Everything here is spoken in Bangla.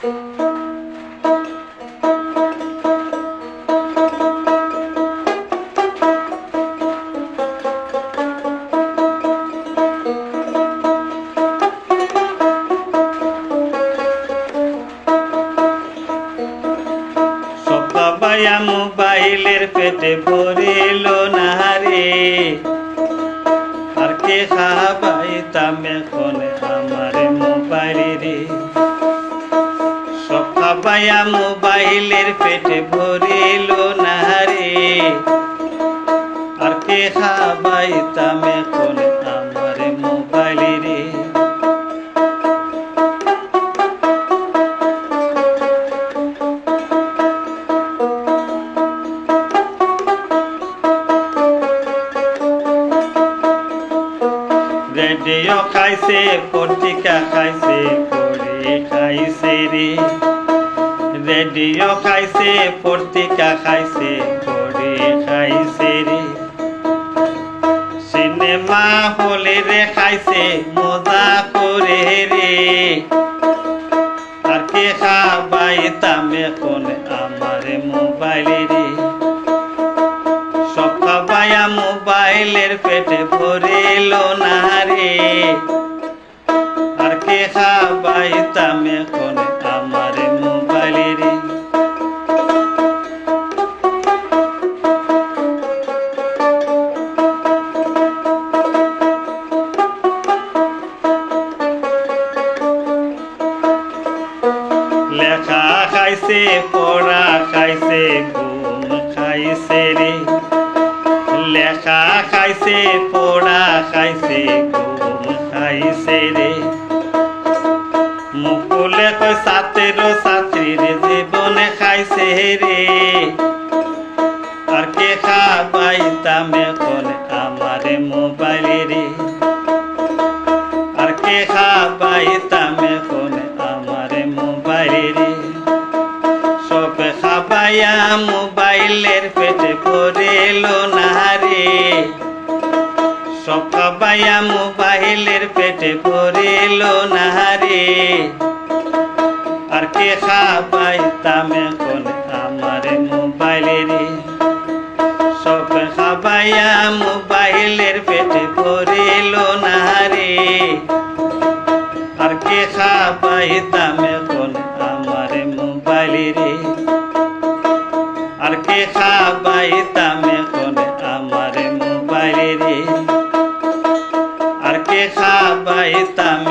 সবাইয়া মোবাইলের পেটে ভরিল না রে। আর কে খাবাইতাম এখন আমার মোবাইল রে। খাবাইয়া মোবাইলের পেটে ভরিল না রে। আর কে খাবাইতাম এখন আমার মোবাইল রে। রেডিও খাইছে, পত্রিকা খাইছে করে খাইছে রে। রেডিও খাইছে, পত্রিকা খাইছে করে খাইছে রে। সিনেমা হলে রে খাইছে, মজা করে রে। আর কে খাবাইতাম এখন আমার মোবাইলে রে। সব খাবাইয়া মোবাইলের পেটে ভরিল না রে। আর কে খাবাইতাম এখন আমার খাইছে, পড়া খাইছে, ঘুম খাইছে রে। লেখা খাইছে, পড়া খাইছে, ঘুম খাইছে রে। মুকুলে কয়, সাতের ছাত্রীর জীবনে খাইছে রে। আর কে খাবাইতাম এখন আমার মোবাইলে রে। আর কে খাবাইতাম এখন খাবাইয়া মোবাইলের পেটে পড়িল না রে। সব খাবাইয়া মোবাইলের পেটে পড়িল না রে। আর কে খাবাইতাম এখন আমার মোবাইলে রে সব খাবাইয়া মোবাইলের পেটে পড়িল না রে। আর কে খাবাইতাম এখন আমার খাবাইতাম এখন আমার মোবাইল রে আর কে খাবাইতাম